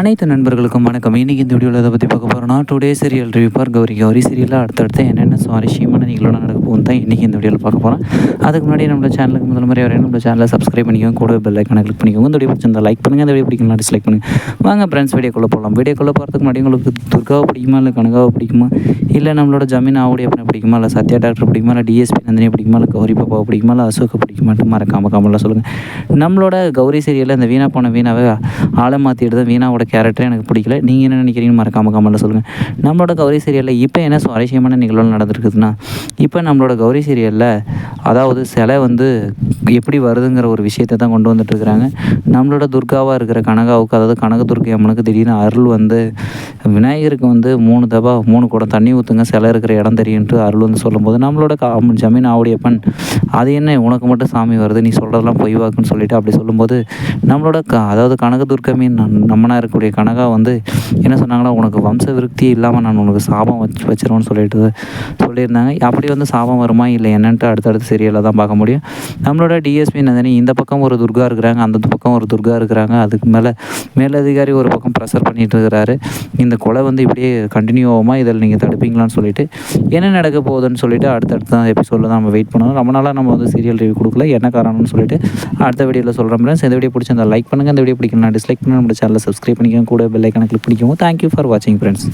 அனைத்து நண்பர்களுக்கும் வணக்கம். இன்றைக்கி இந்த வீடியோவில் அதை பற்றி பார்க்க போகிறோம்னா today serial review for Gauri Gauri சீரியலில் அடுத்தடுத்து என்னென்ன சுவாரஸ்யமான நிகழ்வு நடக்க போகும் தான் இன்றைக்கி இந்த வீடியோவில் பார்க்க போகிறோம் அதுக்கு முன்னாடி நம்மளோட சேனலுக்கு முதல் முறை வரையும் நம்ம சேனலை சப்ஸ்கிரைப் பண்ணிக்கோங்க. கூட பெல் ஐக்கான கிளிக் பண்ணிக்கோங்க. இந்த வீடியோ பிடிச்சிருந்தா லைக் பண்ணுங்கள் இந்த வீடியோ பிடிக்கலாம் டிஸ்லைக் பண்ணுங்கள் வாங்க ஃப்ரெண்ட்ஸ் வீடியோக்குள்ளே போகலாம் வீடியோக்குள்ளே போகிறதுக்கு முன்னாடி உங்களுக்கு துர்காவை பிடிக்குமா இல்லை கனகாவை பிடிக்குமா? இல்லை நம்மளோட ஜமீன் ஆவுடி அப்பனை பிடிக்குமா? இல்லை சத்யா டாக்டர் பிடிக்குமா? இல்லை டிஎஸ்பி நந்தினியை பிடிக்குமா? இல்லை கௌரி பாப்பாவை பிடிக்குமா? இல்லை அசோக்கை பிடிக்குமாட்டு மறக்காம கமெண்ட்டில் சொல்லுங்கள் நம்மளோட கௌரி சீரியலில் இந்த வீணா போன வீணாவை ஆளை மாற்றி எடுத்த வீணாவோட கேரக்டர் எனக்கு பிடிக்கல. நீங்கள் என்ன நினைக்கிறீங்கன்னு மறக்காம கமெண்ட்டில் சொல்லுங்கள் நம்மளோட கௌரி சீரியலில் இப்போ என்ன சுவாரஸ்யமான நிகழ்வு நடந்திருக்குதுன்னா இப்போ நம்மளோட கௌரி சீரியலில் அதாவது சிலை வந்து எப்படி வருதுங்கிற ஒரு விஷயத்தை தான் கொண்டு வந்துட்டு இருக்கிறாங்க. நம்மளோட துர்காவாக இருக்கிற கனகாவுக்கு அதாவது கனக துர்க்கை அம்மனுக்கு திடீர்னு அருள் வந்து விநாயகருக்கு வந்து மூணு தபா மூணு குடம் தண்ணி ஊற்றுங்க சிலை இருக்கிற இடம் தெரியுன்ட்டு அருள் வந்து சொல்லும்போது நம்மளோட கா ஜமீன் ஆவுடையப்பன் அது என்ன உனக்கு மட்டும் சாமி வருது நீ சொல்கிறதெல்லாம் பொய் வாக்குன்னு சொல்லிட்டு அப்படி சொல்லும்போது நம்மளோட க அதாவது கனக துர்க்கமின் நம்மனா இருக்கக்கூடிய கனகா வந்து என்ன சொன்னாங்கன்னா உனக்கு வம்ச விருத்தி இல்லாமல் நான் உனக்கு சாபம் வச்சு வச்சிருவேன்னு சொல்லிட்டு சொல்லியிருந்தாங்க. அப்படி வந்து சாபம் வருமா இல்லை என்னன்ட்டு அடுத்தடுத்து சீரியலில் தான் பார்க்க முடியும். நம்மளோட டிஎஸ்பி நந்தினி இந்த பக்கம் ஒரு துர்கா இருக்கிறாங்க அந்த பக்கம் ஒரு துர்கா இருக்கிறாங்க அதுக்கு மேலே மேலதிகாரி ஒரு பக்கம் ப்ரெஷர் பண்ணிகிட்டு இருக்கிறாரு. இந்த கொலை வந்து இப்படியே கண்டினியூ ஆகுமா? இதில் நீங்கள் தடுப்பீங்களான்னு சொல்லிட்டு என்ன நடக்க போகுதுன்னு சொல்லிட்டு அடுத்தடுத்த தான் எபிசோடில் தான் நம்ம வெயிட் பண்ணணும். ரொம்ப நாளாக நம்ம வந்து சீரியல் ரிவ்யூ கொடுக்கல. என்ன காரணம்னு சொல்லிட்டு அடுத்த வீடியோவில் சொல்கிறோம் ஃப்ரெண்ட்ஸ் இந்த வீடியோ பிடிச்சிருந்தா லைக் பண்ணுங்கள் இந்த வீடியோ பிடிக்கணும் டிஸ்லைக் பண்ணி நம்ம சேனலில் சப்ஸ்கிரைப் பண்ணிக்கோங்க. கூட பெல் கணக்கில் கிளிக் பண்ணிக்கோங்க. தேங்க்யூ ஃபார் வாட்சிங் ஃப்ரெண்ட்ஸ்